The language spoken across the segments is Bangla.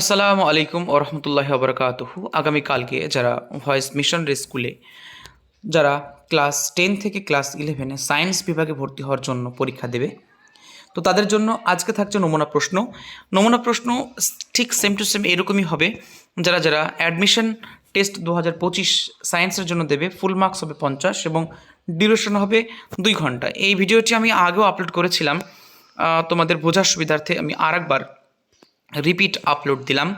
আসসালামু আলাইকুম ওরহমতুল্লাহ বরকাতহু। আগামীকালকে যারা ভয়েস মিশনারি স্কুলে, যারা ক্লাস টেন থেকে ক্লাস ইলেভেনে সায়েন্স বিভাগে ভর্তি হওয়ার জন্য পরীক্ষা দেবে, তো তাদের জন্য আজকে থাকছে নমুনা প্রশ্ন। নমুনা প্রশ্ন ঠিক সেম টু সেম এরকমই হবে। যারা যারা অ্যাডমিশন টেস্ট দু হাজার পঁচিশ সায়েন্সের জন্য দেবে ফুল মার্কস হবে পঞ্চাশ এবং ডিউরেশন হবে দুই ঘণ্টা। এই ভিডিওটি আমি আগেও আপলোড করেছিলাম। তোমাদের বোঝার সুবিধার্থে আমি আরেকবার রিপিট আপলোড দিলাম।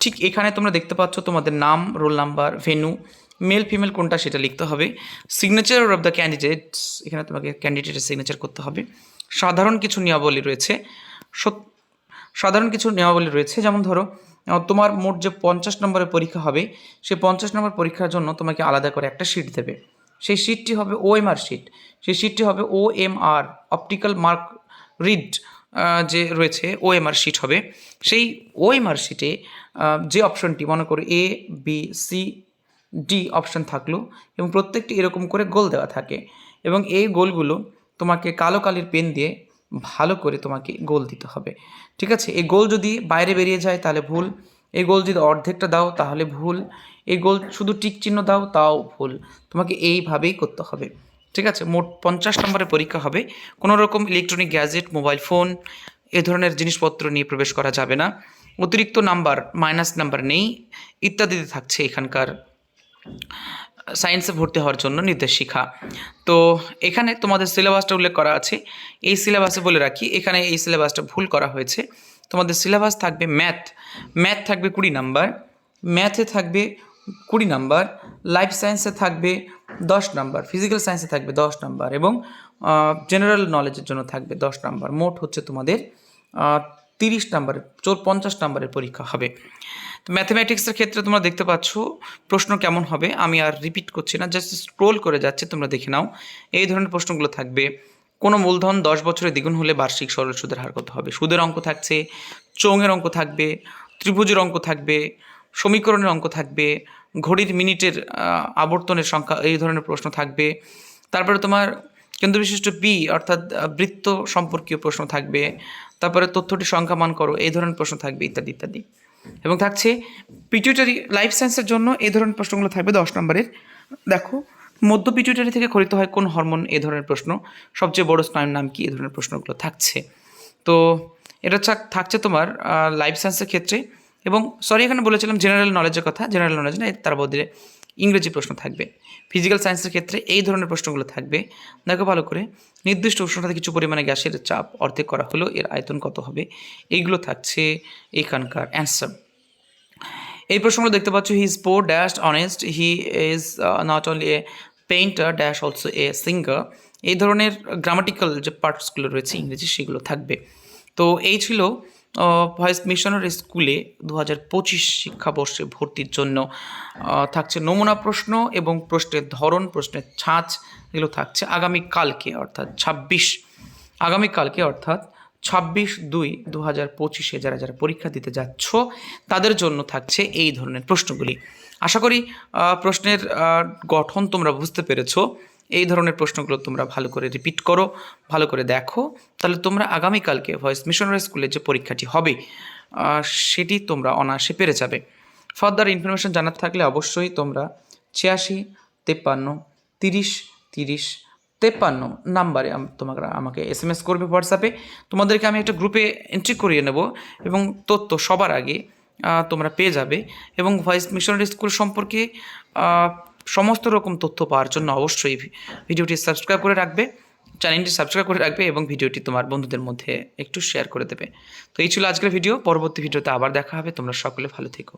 ঠিক এখানে তোমরা দেখতে পাচ্ছ তোমাদের নাম roll number venue male female কোনটা সেটা লিখতে হবে। সিগনেচার অফ দ্য ক্যান্ডিডেটস এখানে তোমাকে ক্যান্ডিডেটের সিগনেচার করতে হবে। সাধারণ কিছু নিয়মাবলী রয়েছে। সাধারণ কিছু নিয়মাবলী রয়েছে, যেমন ধরো তোমার মোট যে পঞ্চাশ নম্বরের পরীক্ষা হবে সেই পঞ্চাশ নম্বর পরীক্ষার জন্য তোমাকে আলাদা করে একটা শিট দেবে। সেই শিটটি হবে ওএমআর শিট সেই শিটটি হবে O M R optical mark read যে রয়েছে ওএমআর শিট হবে, সেই ওএমআর শিটে যে অপশনটি মনে করো A B C D option থাকল এবং প্রত্যেকটি এরকম করে গোল দেওয়া থাকে এবং এই গোলগুলো তোমাকে কালো কালির পেন দিয়ে ভালো করে তোমাকে গোল দিতে হবে। ঠিক আছে? এই গোল যদি বাইরে বেরিয়ে যায় তাহলে ভুল। এই গোল যদি অর্ধেকটা দাও তাহলে ভুল। এই গোল শুধু টিক চিহ্ন দাও তাও ভুল। তোমাকে এইভাবেই করতে হবে। ঠিক আছে? মোট পঞ্চাশ নম্বরের পরীক্ষা হবে। কোনো রকম ইলেকট্রনিক গ্যাজেট মোবাইল ফোন এ ধরনের জিনিসপত্র নিয়ে প্রবেশ করা যাবে না। অতিরিক্ত নাম্বার মাইনাস নাম্বার নেই। ইত্যাদিতে থাকছে এখানকার সায়েন্সে ভর্তি হওয়ার জন্য নির্দেশিকা তো এখানে তোমাদের সিলেবাসটা উল্লেখ করা আছে। এই সিলেবাসে বলে রাখি, এখানে এই সিলেবাসটা ভুল করা হয়েছে। তোমাদের সিলেবাস থাকবে ম্যাথ ম্যাথ থাকবে কুড়ি নাম্বার। ম্যাথে থাকবে কুড়ি নাম্বার লাইফ সায়েন্সে থাকবে দশ নাম্বার ফিজিক্যাল সায়েন্সে থাকবে দশ নাম্বার এবং জেনারেল নলেজের জন্য থাকবে দশ নাম্বার। মোট হচ্ছে তোমাদের তিরিশ নাম্বারের চোর পঞ্চাশ নাম্বারের পরীক্ষা হবে। তো ম্যাথমেটিক্সের ক্ষেত্রে তোমরা দেখতে পাচ্ছ, প্রশ্ন কেমন হবে আমি আর রিপিট করছি না জাস্ট স্ক্রোল করে যাচ্ছে, তোমরা দেখে নাও। এই ধরনের প্রশ্নগুলো থাকবে, কোনো মূলধন দশ বছরে দ্বিগুণ হলে বার্ষিক সরল সুদের হার কত হবে? সুদের অঙ্ক থাকছে, চৌঙের অঙ্ক থাকবে, ত্রিভুজের অঙ্ক থাকবে সমীকরণের অঙ্ক থাকবে, ঘড়ির মিনিটের আবর্তনের সংখ্যা, এই ধরনের প্রশ্ন থাকবে। তারপরে তোমার কেন্দ্রবিশিষ্ট বি অর্থাৎ বৃত্ত সম্পর্কীয় প্রশ্ন থাকবে। তারপরে তথ্যটি সংখ্যামান করো, এই ধরনের প্রশ্ন থাকবে, ইত্যাদি ইত্যাদি। এবং থাকছে পিটুইটারি লাইফ সায়েন্সের জন্য এই ধরনের প্রশ্নগুলো থাকবে দশ নম্বরের। দেখো, মধ্য পিটুইটারি থেকে খরিত হয় কোন হরমোন, এই ধরনের প্রশ্ন। সবচেয়ে বড় স্নায়ুর নাম কি, এই ধরনের প্রশ্নগুলো থাকছে। তো, এটা থাক- থাকছে তোমার লাইফ সায়েন্সের ক্ষেত্রে এবং সরি এখানে বলেছিলাম জেনারেল নলেজের কথা জেনারেল নলেজ না তার বদলে ইংরেজি প্রশ্ন থাকবে। ফিজিক্যাল সায়েন্সের ক্ষেত্রে এই ধরনের প্রশ্নগুলো থাকবে। দেখো ভালো করে, নির্দিষ্ট উষ্ণতাতে কিছু পরিমাণে গ্যাসের চাপ অর্ধেক করা হলো, এর আয়তন কত হবে? এইগুলো থাকছে এখানকার অ্যান্সার এই প্রশ্নগুলো দেখতে পাচ্ছ he is poor dash honest he is not only a painter dash also a singer এই ধরনের গ্রামাটিক্যাল যে পার্টসগুলো রয়েছে ইংরেজি, সেগুলো থাকবে। তো এই ছিল ভয়েস মিশনারি স্কুলে দু হাজার পঁচিশ শিক্ষাবর্ষে ভর্তির জন্য থাকছে নমুনা প্রশ্ন এবং প্রশ্নের ধরন, প্রশ্নের ছাঁচ, এগুলো থাকছে আগামীকালকে, অর্থাৎ ছাব্বিশ, আগামীকালকে অর্থাৎ ছাব্বিশ দুই দু হাজার পঁচিশে যারা যারা পরীক্ষা দিতে যাচ্ছ, তাদের জন্য থাকছে এই ধরনের প্রশ্নগুলি। আশা করি প্রশ্নের গঠন তোমরা বুঝতে পেরেছ। এই ধরনের প্রশ্নগুলো তোমরা ভালো করে রিপিট করো, ভালো করে দেখো। তাহলে তোমরা আগামীকালকে ভয়েস মিশনারি স্কুলে যে পরীক্ষাটি হবে সেটি তোমরা অনায়াসে পেরে যাবে। ফার্দার ইনফরমেশন জানার থাকলে অবশ্যই তোমরা ছিয়াশি, তেপ্পান্ন, তিরিশ তিরিশ, তেপ্পান্ন নাম্বারে তোমাকে আমাকে এস এম এস করবে হোয়াটসঅ্যাপে তোমাদেরকে আমি একটা গ্রুপে এন্ট্রি করিয়ে নেব এবং তথ্য সবার আগে তোমরা পেয়ে যাবে। এবং ভয়েস মিশনারি স্কুল সম্পর্কে সমস্ত রকম তথ্য পাওয়ার জন্য অবশ্যই ভিডিওটি সাবস্ক্রাইব করে রাখবে চ্যানেলটি সাবস্ক্রাইব করে রাখবে এবং ভিডিওটি তোমার বন্ধুদের মধ্যে একটু শেয়ার করে দেবে। তো এই ছিল আজকের ভিডিও পরবর্তী ভিডিওতে আবার দেখা হবে, তোমরা সকলে ভালো থেকো।